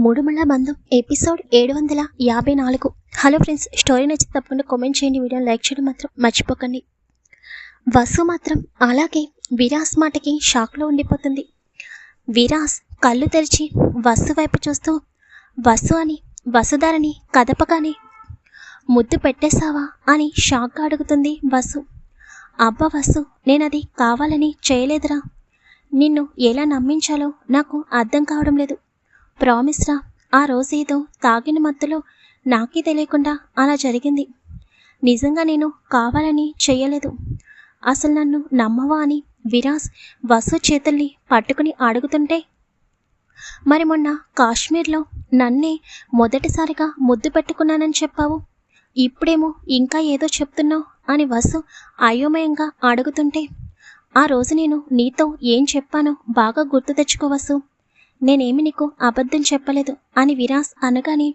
మూడుమళ్ళ బంధం ఎపిసోడ్ ఏడు వందల యాభై నాలుగు. హలో ఫ్రెండ్స్ స్టోరీ నచ్చి తప్పకుండా కామెంట్ చేయండి వీడియో లైక్ చేయడం మాత్రం మర్చిపోకండి. వసు మాత్రం అలాగే విరాస్ మాటకి షాక్లో ఉండిపోతుంది. విరాస్ కళ్ళు తెరిచి వసు వైపు చూస్తూ వసు అని వసుధారని కదపగానే ముద్దు పెట్టేశావా అని షాక్గా అడుగుతుంది వసు. అబ్బా వసు నేనది కావాలని చేయలేదురా. నిన్ను ఎలా నమ్మించాలో నాకు అర్థం కావడం లేదు. ప్రామిస్ రా. ఆ రోజేదో తాగిన మత్తులో నాకే తెలియకుండా అలా జరిగింది. నిజంగా నేను కావాలని చెయ్యలేదు. అసలు నన్ను నమ్మవా అని విరాస్ వసు చేతుల్ని పట్టుకుని అడుగుతుంటే మరి మొన్న కాశ్మీర్లో నన్నే మొదటిసారిగా ముద్దు పెట్టుకున్నానని చెప్పావు. ఇప్పుడేమో ఇంకా ఏదో చెప్తున్నావు అని వసు అయోమయంగా అడుగుతుంటే ఆ రోజు నేను నీతో ఏం చెప్పానో బాగా గుర్తు తెచ్చుకోవసు నేనేమి నీకు అబద్ధం చెప్పలేదు? అని విరాస్ అనగానే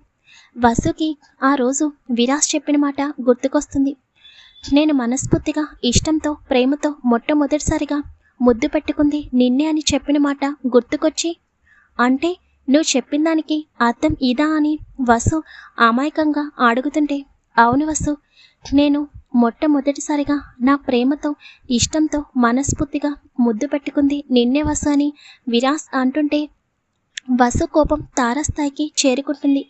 వసుకి ఆ రోజు విరాస్ చెప్పిన మాట గుర్తుకొస్తుంది. నేను మనస్ఫూర్తిగా ఇష్టంతో ప్రేమతో మొట్టమొదటిసారిగా ముద్దు పెట్టుకుంది నిన్నే అని చెప్పిన మాట గుర్తుకొచ్చి అంటే నువ్వు చెప్పిన దానికి అర్థం ఇదా అని వసు అమాయకంగా అడుగుతుంటే అవును వసు నేను మొట్టమొదటిసారిగా నా ప్రేమతో ఇష్టంతో మనస్ఫూర్తిగా ముద్దు పెట్టుకుంది నిన్నే వసు అని విరాస్ అంటుంటే వసు కోపం తారస్థాయికి చేరుకుంటుంది.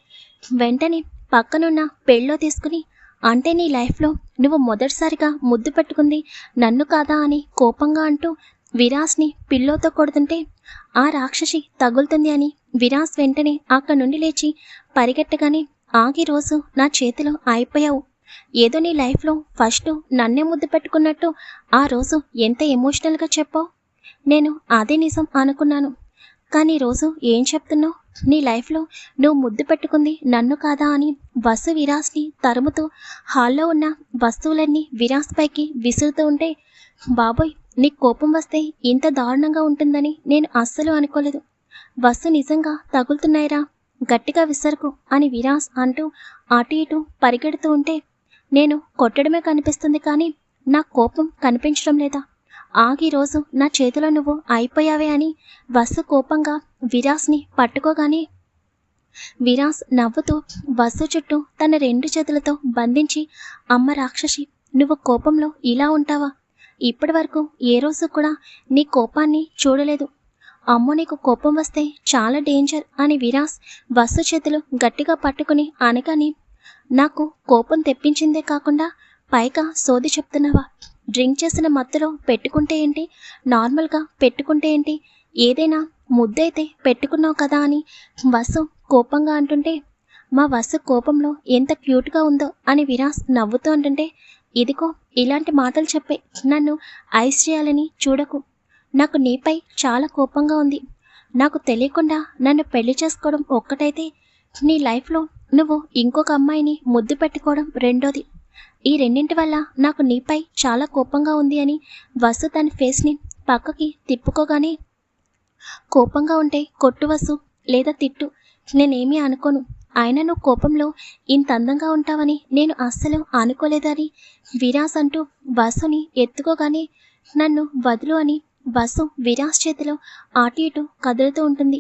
వెంటనే పక్కనున్న పెళ్ళో తీసుకుని అంటే నీ లైఫ్లో నువ్వు మొదటిసారిగా ముద్దు పెట్టుకుంది నన్ను కాదా అని కోపంగా అంటూ విరాస్ని పిల్లోతో కొడుతుంటే ఆ రాక్షసి తగులుతుంది అని విరాస్ వెంటనే అక్కడి నుండి లేచి పరిగెట్టగానే ఆగి రోజు నా చేతిలో అయిపోయావు ఏదో నీ లైఫ్లో ఫస్ట్ నన్నే ముద్దు పెట్టుకున్నట్టు ఆ రోజు ఎంత ఎమోషనల్గా చెప్పావు? నేను అదే నిజం అనుకున్నాను. కానీ రోజు ఏం చెప్తున్నావు? నీ లైఫ్లో నువ్వు ముద్దు పెట్టుకుంది నన్ను కాదా అని వసు విరాస్ని తరుముతూ హాల్లో ఉన్న వస్తువులన్నీ విరాస్ పైకి విసురుతూ ఉంటే బాబోయ్ నీకు కోపం వస్తే ఇంత దారుణంగా ఉంటుందని నేను అస్సలు అనుకోలేదు. వసు నిజంగా తగులుతున్నాయిరా. గట్టిగా విసరకు అని విరాస్ అంటూ అటు ఇటు పరిగెడుతూ ఉంటే నేను కొట్టడమే కనిపిస్తుంది కానీ నా కోపం కనిపించడం లేదా? ఆగి రోజు నా చేతిలో నువ్వు అయిపోయావే అని వసు కోపంగా విరాస్ని పట్టుకోగానే విరాస్ నవ్వుతూ వసు చుట్టూ తన రెండు చేతులతో బంధించి అమ్మ రాక్షసి నువ్వు కోపంలో ఇలా ఉంటావా? ఇప్పటి వరకు ఏ రోజు కూడా నీ కోపాన్ని చూడలేదు. అమ్మో నీకు కోపం వస్తే చాలా డేంజర్ అని విరాస్ వసు చేతులు గట్టిగా పట్టుకుని అనగాని నాకు కోపం తెప్పించిందే కాకుండా పైగా సోది చెప్తున్నావా? డ్రింక్ చేసిన మత్తులో పెట్టుకుంటే ఏంటి? నార్మల్గా పెట్టుకుంటే ఏంటి? ఏదైనా ముద్దైతే పెట్టుకున్నావు కదా అని వసు కోపంగా అంటుంటే మా వసు కోపంలో ఎంత క్యూట్గా ఉందో అని విరాస్ నవ్వుతూ అంటుంటే ఇదిగో ఇలాంటి మాటలు చెప్పే నన్ను ఐస్ చేయాలని చూడకు. నాకు నీపై చాలా కోపంగా ఉంది. నాకు తెలియకుండా నన్ను పెళ్ళి చేసుకోవడం ఒక్కటైతే నీ లైఫ్లో నువ్వు ఇంకొక అమ్మాయిని ముద్దు పెట్టుకోవడం రెండోది. ఈ రెండింటి వల్ల నాకు నీపై చాలా కోపంగా ఉంది అని వసు తన ఫేస్ని పక్కకి తిప్పుకోగానే కోపంగా ఉంటే కొట్టు వసు లేదా తిట్టు నేనేమీ అనుకోను. ఆయన నువ్వు కోపంలో ఇంత అందంగా ఉంటావని నేను అస్సలు అనుకోలేదని విరాస్ అంటూ వసుని ఎత్తుకోగానే నన్ను వదులు అని వసు విరాస్ చేతిలో అటు ఇటు కదులుతూ ఉంటుంది.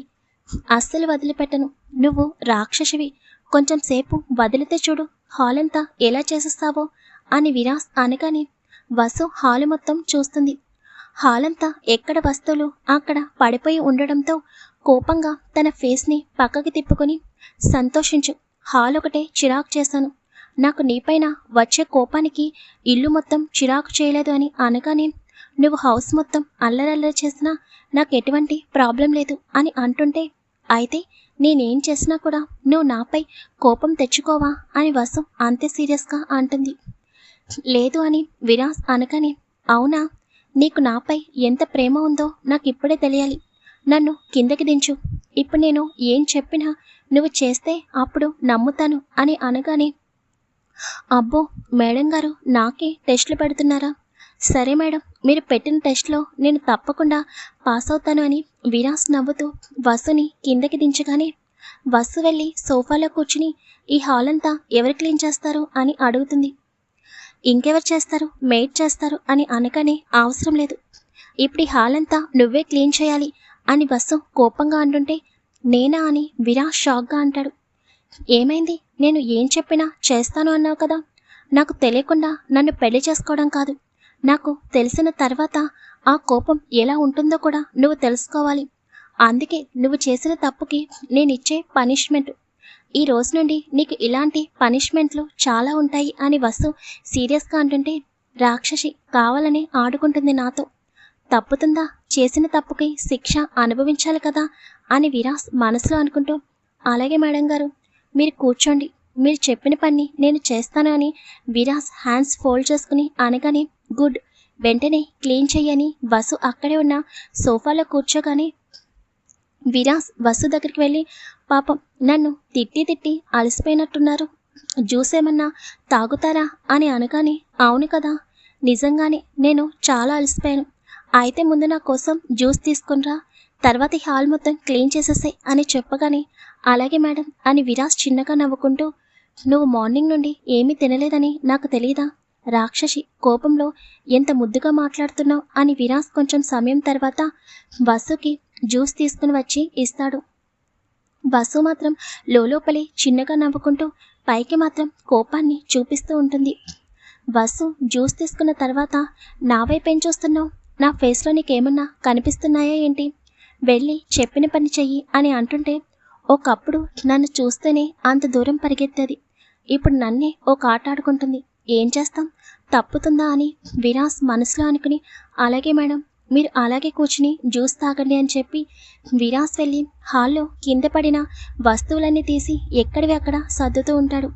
అస్సలు వదిలిపెట్టను. నువ్వు రాక్షసివి. కొంచెం సేపు వదిలితే చూడు హాల్ అంతా ఎలా చేసేస్తావో అని విరాస్ అనగానే వసు హాలు మొత్తం చూస్తుంది. హాల్ అంతా ఎక్కడ వస్తువులు అక్కడ పడిపోయి ఉండడంతో కోపంగా తన ఫేస్ని పక్కకి తిప్పుకొని సంతోషించు హాల్ ఒకటే చిరాకు చేశాను. నాకు నీపైన వచ్చే కోపానికి ఇల్లు మొత్తం చిరాకు చేయలేదు అని అనగానే నువ్వు హౌస్ మొత్తం అల్లరల్లరి చేసినా నాకు ఎటువంటి ప్రాబ్లం లేదు అని అంటుంటే అయితే నేనేం చేసినా కూడా నువ్వు నాపై కోపం తెచ్చుకోవా అని వసు అంతే సీరియస్గా అంటుంది. లేదు అని విరాస్ అనగానే అవునా? నీకు నాపై ఎంత ప్రేమ ఉందో నాకు ఇప్పుడే తెలియాలి. నన్ను కిందకి దించు. ఇప్పుడు నేను ఏం చెప్పినా నువ్వు చేస్తే అప్పుడు నమ్ముతాను అని అనగానే అబ్బో మేడం గారు నాకే టెస్టులు పెడుతున్నారా? సరే మేడం మీరు పెట్టిన టెస్ట్లో నేను తప్పకుండా పాస్ అవుతాను అని విరాస్ నవ్వుతూ వసుని కిందకి దించగానే వసు వెళ్ళి సోఫాలో కూర్చుని ఈ హాల్ అంతా ఎవరు క్లీన్ చేస్తారు అని అడుగుతుంది. ఇంకెవరు చేస్తారు? మేడ్ చేస్తారు అని అనగానే అవసరం లేదు. ఇప్పుడు ఈ హాల్ అంతా నువ్వే క్లీన్ చేయాలి అని వసు కోపంగా అంటుంటే నేనా అని విరాజ్ షాక్గా అంటాడు. ఏమైంది? నేను ఏం చెప్పినా చేస్తాను అన్నావు కదా. నాకు తెలియకుండా నన్ను పెళ్ళి చేసుకోవడం కాదు. నాకు తెలిసిన తర్వాత ఆ కోపం ఎలా ఉంటుందో కూడా నువ్వు తెలుసుకోవాలి. అందుకే నువ్వు చేసిన తప్పుకి నేనిచ్చే పనిష్మెంట్. ఈ రోజు నుండి నీకు ఇలాంటి పనిష్మెంట్లు చాలా ఉంటాయి అని వసు సీరియస్గా అంటుంటే రాక్షసి కావాలని ఆడుకుంటుంది నాతో. తప్పుతుందా? చేసిన తప్పుకి శిక్ష అనుభవించాలి కదా అని విరాస్ మనసులో అనుకుంటూ అలాగే మేడం గారు మీరు కూర్చోండి. మీరు చెప్పిన పని నేను చేస్తాను అని విరాస్ హ్యాండ్స్ ఫోల్డ్ చేసుకుని అనగానే గుడ్. వెంటనే క్లీన్ చెయ్యని వసు అక్కడే ఉన్న. సోఫాలో కూర్చోగానే విరాస్ వసు దగ్గరికి వెళ్ళి పాపం నన్ను తిట్టి తిట్టి అలసిపోయినట్టున్నారు. జ్యూస్ ఏమన్నా తాగుతారా? అని అనగానే అవును కదా నిజంగానే నేను చాలా అలసిపోయాను. అయితే ముందు నా కోసం జ్యూస్ తీసుకునిరా తర్వాత హాల్ మొత్తం క్లీన్ చేసేసాయి అని చెప్పగానే అలాగే మేడం అని విరాస్ చిన్నగా నవ్వుకుంటూ నువ్వు మార్నింగ్ నుండి ఏమీ తినలేదని నాకు తెలియదా రాక్షసి కోపంలో ఎంత ముద్దుగా మాట్లాడుతున్నావు అని విరాస్ కొంచెం సమయం తర్వాత వసుకి జ్యూస్ తీసుకుని వచ్చి ఇస్తాడు. వసు మాత్రం లోపలే చిన్నగా నవ్వుకుంటూ పైకి మాత్రం కోపాన్ని చూపిస్తూ ఉంటుంది. వసు జ్యూస్ తీసుకున్న తర్వాత నా వైపు చూస్తున్నావు? నా ఫేస్లో నీకేమన్నా కనిపిస్తున్నాయా ఏంటి? వెళ్ళి చెప్పిన పని చెయ్యి అని అంటుంటే ఒకప్పుడు నన్ను చూస్తేనే అంత దూరం పరిగెత్తేది. ఇప్పుడు నన్నే ఒక ఆట ఆడుకుంటుంది. ఏం చేస్తాం? తప్పుతుందా అని విరాస్ మనసులో అనుకుని అలాగే మేడం మీరు అలాగే కూర్చుని జ్యూస్ తాగండి అని చెప్పి విరాస్ వెళ్ళి హాల్లో కింద పడిన వస్తువులన్నీ తీసి ఎక్కడివి అక్కడ సర్దుతూ ఉంటాడు.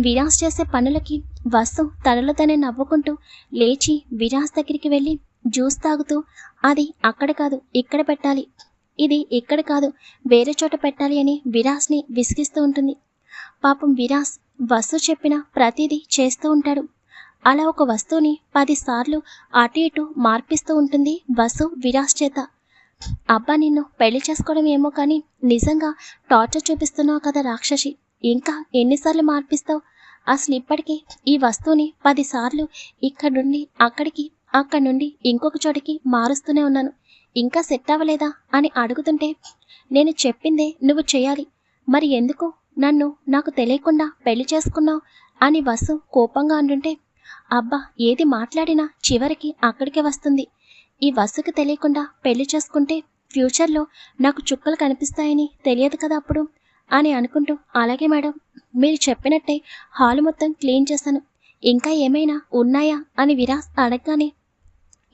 విరాస్ చేసే పనులకి వసు తనలో తనే నవ్వుకుంటూ లేచి విరాస్ దగ్గరికి వెళ్ళి జ్యూస్ తాగుతూ అది అక్కడ కాదు ఇక్కడ పెట్టాలి. ఇది ఇక్కడ కాదు వేరే చోట పెట్టాలి అని విరాస్ని విసిగిస్తూ ఉంటుంది. పాపం విరాస్ వసు చెప్పిన ప్రతిదీ చేస్తూ ఉంటాడు. అలా ఒక వస్తువుని పదిసార్లు అటు ఇటు మార్పిస్తూ ఉంటుంది వసు విరాస్ చేత. అబ్బా నిన్ను పెళ్ళి చేసుకోవడం ఏమో కానీ నిజంగా టార్చర్ చూపిస్తున్నావు కదా రాక్షసి. ఇంకా ఎన్నిసార్లు మార్పిస్తావు? అసలు ఇప్పటికీ ఈ వస్తువుని పదిసార్లు ఇక్కడ నుండి అక్కడికి అక్కడి నుండి ఇంకొక చోటికి మారుస్తూనే ఉన్నాను. ఇంకా సెట్ అవ్వలేదా అని అడుగుతుంటే నేను చెప్పిందే నువ్వు చేయాలి. మరి ఎందుకు నన్ను నాకు తెలియకుండా పెళ్ళి చేసుకున్నావు అని వసు కోపంగా అంటుంటే అబ్బా ఏది మాట్లాడినా చివరికి అక్కడికే వస్తుంది. ఈ వసుకి తెలియకుండా పెళ్ళి చేసుకుంటే ఫ్యూచర్లో నాకు చుక్కలు కనిపిస్తాయని తెలియదు కదా అప్పుడు అని అనుకుంటూ అలాగే మేడం మీరు చెప్పినట్టే హాల్ మొత్తం క్లీన్ చేశాను. ఇంకా ఏమైనా ఉన్నాయా అని విరాస్ అడగగానే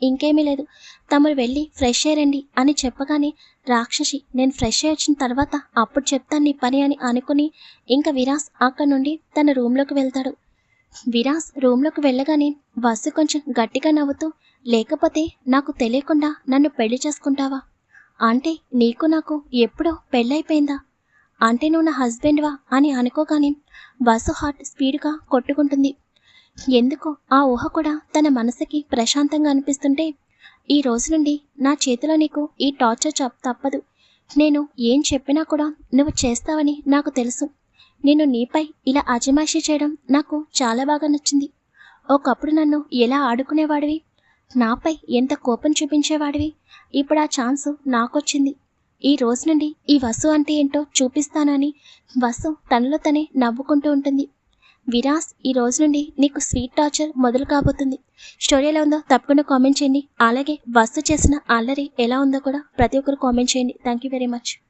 ఇంకేమీ లేదు. తమరు వెళ్ళి ఫ్రెష్ అయ్యండి అని చెప్పగానే రాక్షసి నేను ఫ్రెష్ అయ్యి వచ్చిన తర్వాత అప్పుడు చెప్తాను నీ పని అని అనుకుని ఇంకా విరాస్ అక్కడ నుండి తన రూమ్లోకి వెళ్తాడు. విరాస్ రూమ్లోకి వెళ్ళగానే వసు కొంచెం గట్టిగా నవ్వుతూ లేకపోతే నాకు తెలియకుండా నన్ను పెళ్ళి చేసుకుంటావా? అంటే నీకు నాకు ఎప్పుడో పెళ్ళైపోయిందా? అంటే నువ్వు నా హస్బెండ్వా అని అనుకోగానే వసు హార్ట్ స్పీడ్గా కొట్టుకుంటుంది. ఎందుకో? ఆ ఊహ కూడా తన మనసుకి ప్రశాంతంగా అనిపిస్తుంటే ఈ రోజు నుండి నా చేతిలో నీకు ఈ టార్చర్ చప్ తప్పదు. నేను ఏం చెప్పినా కూడా నువ్వు చేస్తావని నాకు తెలుసు. నేను నీపై ఇలా అజమాషి చేయడం నాకు చాలా బాగా నచ్చింది. ఒకప్పుడు నన్ను ఎలా ఆడుకునేవాడివి? నాపై ఎంత కోపం చూపించేవాడివి? ఇప్పుడు ఆ ఛాన్స్ నాకొచ్చింది. ఈ రోజు నుండి ఈ వసు అంటే ఏంటో చూపిస్తానని వసు తనలో తనే నవ్వుకుంటూ ఉంటుంది. విరాస్ ఈ రోజు నుండి నీకు స్వీట్ టార్చర్ మొదలు కాబోతుంది. స్టోరీ ఎలా ఉందో తప్పకుండా కామెంట్ చేయండి. అలాగే వస్తు చేసిన అల్లరి ఎలా ఉందో కూడా ప్రతి ఒక్కరు కామెంట్ చేయండి. Thank you very much